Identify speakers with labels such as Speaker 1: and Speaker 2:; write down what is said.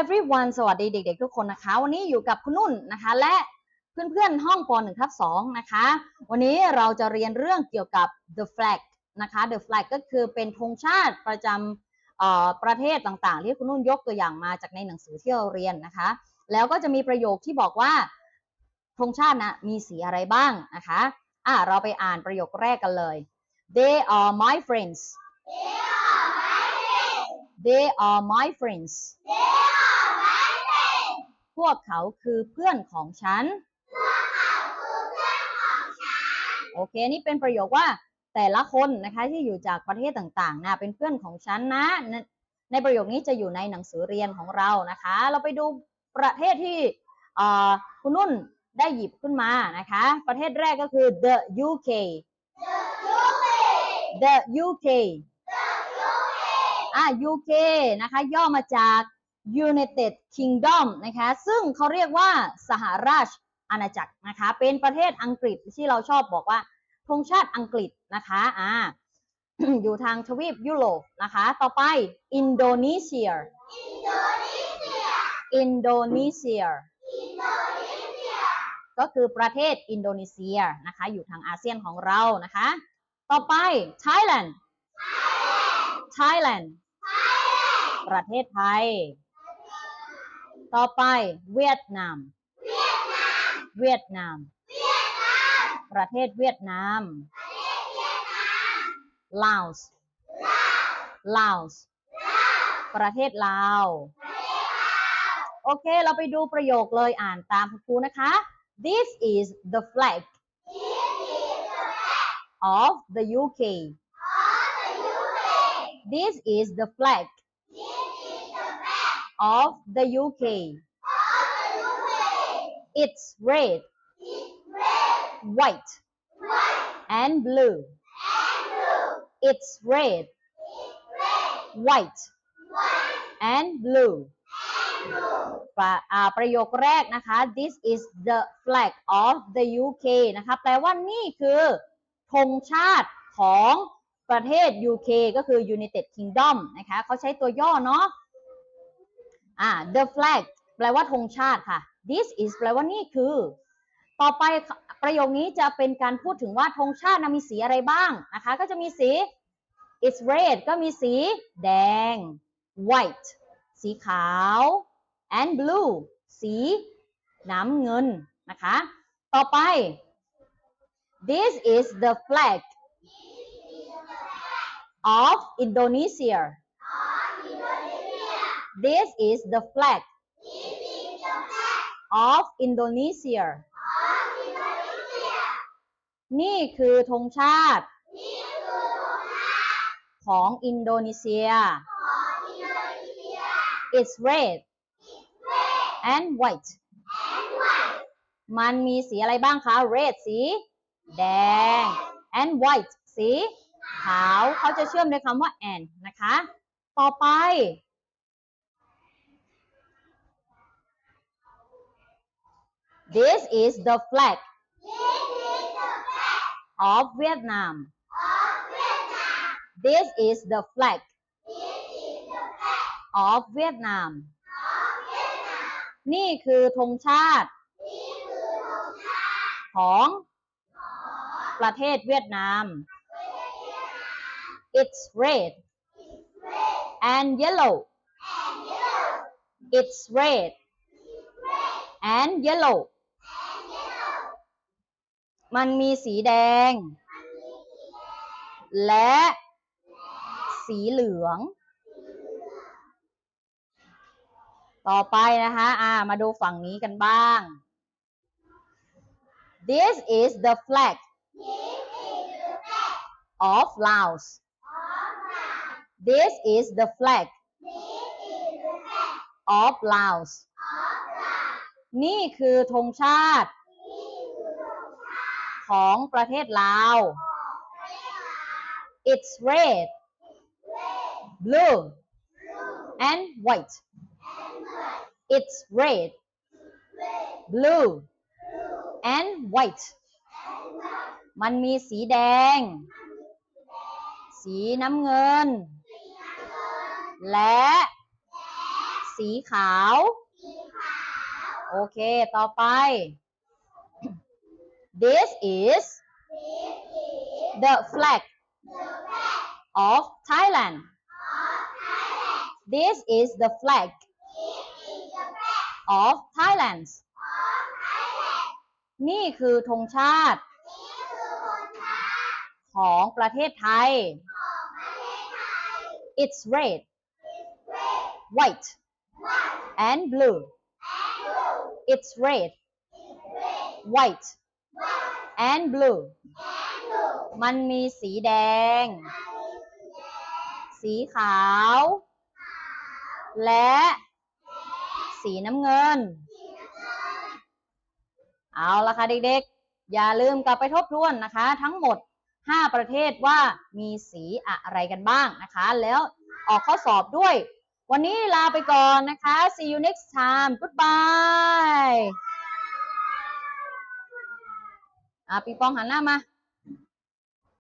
Speaker 1: everyone สวัสดีเด็ก ๆ ทุกคนนะคะ วันนี้อยู่กับคุณนุ่นนะคะ และเพื่อนๆห้องป .1 ทับ2นะคะ วันนี้เราจะเรียนเรื่องเกี่ยวกับ the flag นะคะ the flag ก็คือเป็นธงชาติประจำประเทศต่างๆ ที่คุณนุ่นยกตัวอย่างมาจากในหนังสือที่เราเรียนนะคะ แล้วก็จะมีประโยคที่บอกว่าธงชาตินะมีสีอะไรบ้างนะคะอะเราไปอ่านประโยคแรกกันเลย they are my friends they are my friends พวกเขาคือเพื่อนของฉัน โอเค นี่เป็นประโยคว่าแต่ละคนนะคะที่อยู่จากประเทศต่างๆนะเป็นเพื่อนของฉันนะ ในในประโยคนี้จะอยู่ในหนังสือเรียนของเรานะคะ เราไปดูประเทศที่เอ่อคุณนุ่นได้หยิบขึ้นมานะคะ ประเทศแรกก็คือ the UK the UK อะ UK นะคะ ย่อมาจาก United Kingdom นะคะซึ่งเขาเรียกว่าสหราชอาณาจักรนะคะเป็นประเทศอังกฤษที่เราชอบบอกว่าธงชาติอังกฤษนะคะอ่าอยู่ทางทวีปยุโรปนะคะ ต่อไปอินโดนีเซีย อินโดนีเซีย ก็คือประเทศอินโดนีเซียนะคะ อยู่ทางอาเซียนของเรานะคะ ต่อไป Thailand Thailand ประเทศไทย ต่อไปเวียดนาม เวียดนาม ประเทศเวียดนามลาวส์ลาวส์ประเทศลาว โอเค เราไปดูประโยคเลยอ่านตามคุณครูนะคะ This is the flag of the UK This is the flag of the UK It's red white and blue It's red white and blue ประอาประโยคแรกนะคะ this is the flag of the UK นะคะ แปลว่านี่คือธงชาติของประเทศ UK ก็คือ United Kingdom นะคะ เขาใช้ตัวย่อเนาะ อ่า the flag แปลว่าธงชาติค่ะ this is แปลว่านี่คือ ต่อไปประโยคนี้จะเป็นการพูดถึงว่าธงชาตินะมีสีอะไรบ้างนะคะ ก็จะมีสี it's red ก็มีสีแดง white สีขาว and blue สีน้ำเงินนะคะ ต่อไป this is the flag of Indonesia this is the flag of Indonesia นี่คือธงชาติ ของอินโดนีเซีย it's red and white มันมีสีอะไรบ้างคะ red สีแดง and white สีขาว เขาจะเชื่อมด้วยคำว่า and นะคะ ต่อไป this is the flag of Vietnam this is the flag of Vietnam นี่คือธงชาติ ของประเทศเวียดนาม it's red and yellow it's red and yellow มันมีสีแดง และสีเหลือง ต่อไปนะคะอ่ามาดูฝั่งนี้กันบ้าง This is the flag of Laos This is the flag of Laos นี่คือธงชาติ ของประเทศลาว It's red blue and white It's red blue and white มันมีสีแดง สีน้ำเงิน และ สีขาว โอเค ต่อไป this is the flag of Thailand this is the flag of Thailand นี่คือธงชาติ ของประเทศไทย it's red white and blue it's red white and blue มันมีสีแดง สีขาว และสีน้ำเงิน เอาละค่ะเด็กๆ อย่าลืมกลับไปทบทวนนะคะ ทั้งหมด 5 ประเทศว่ามีสีอะไรกันบ้างนะคะ แล้วออกข้อสอบด้วย วันนี้ลาไปก่อนนะคะ see you next time goodbye อะปีปองหันหน้ามา